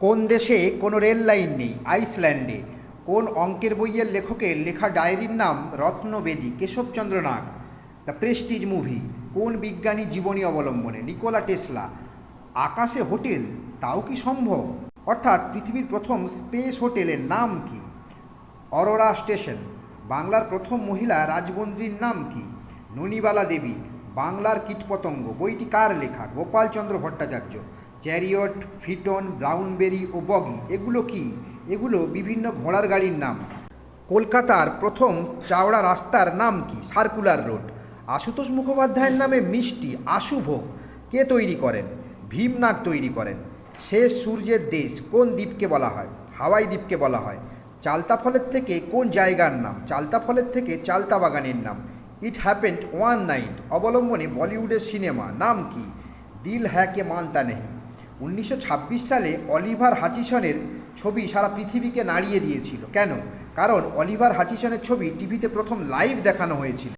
কোন দেশে কোনো রেল লাইন নেই? আইসল্যান্ডে। কোন অঙ্কের বইয়ের লেখকের লেখা ডায়েরির নাম Ratnabedi Keshabchandra Nag the Prestige movie. কোন বিজ্ঞানী জীবনী অবলম্বনে? Nikola Tesla. আকাশে হোটেল, তাও কি সম্ভব? অর্থাৎ পৃথিবীর প্রথম স্পেস হোটেলের নাম কি? Aurora station. বাংলার প্রথম মহিলা রাজবন্দ্রীর নাম কি? ননিবালা দেবী। বাংলার কীটপতঙ্গ। বইটি কার লেখা? গোপালচন্দ্র ভট্টাচার্য। চ্যারিয়ট, ফিটন, ব্রাউনবেরি ও বগি, এগুলো কি? এগুলো বিভিন্ন ঘোড়ার গাড়ির নাম। কলকাতার প্রথম চাওড়া রাস্তার নাম কি? Circular road. আশুতোষ মুখোপাধ্যায়ের নামে মিষ্টি আশুভোগ কে তৈরি করেন? ভীমনাগ তৈরি করেন। শেষ সূর্যের দেশ কোন দ্বীপকে বলা হয়? হাওয়াই দ্বীপকে বলা হয়। চালতা ফলের থেকে কোন জায়গার নাম? চালতা ফলের থেকে চালতা বাগানের নাম। ইট হ্যাপেন্ড ওয়ান নাইট, অবলম্বনে বলিউডের সিনেমা। নাম কি? দিল হ্যাকে মানতা নেহি। উনিশশো ছাব্বিশ সালে অলিভার হাচিসনের ছবি সারা পৃথিবীকে নাড়িয়ে দিয়েছিল। কেন? কারণ অলিভার হাচিসনের ছবি টিভিতে প্রথম লাইভ দেখানো হয়েছিল।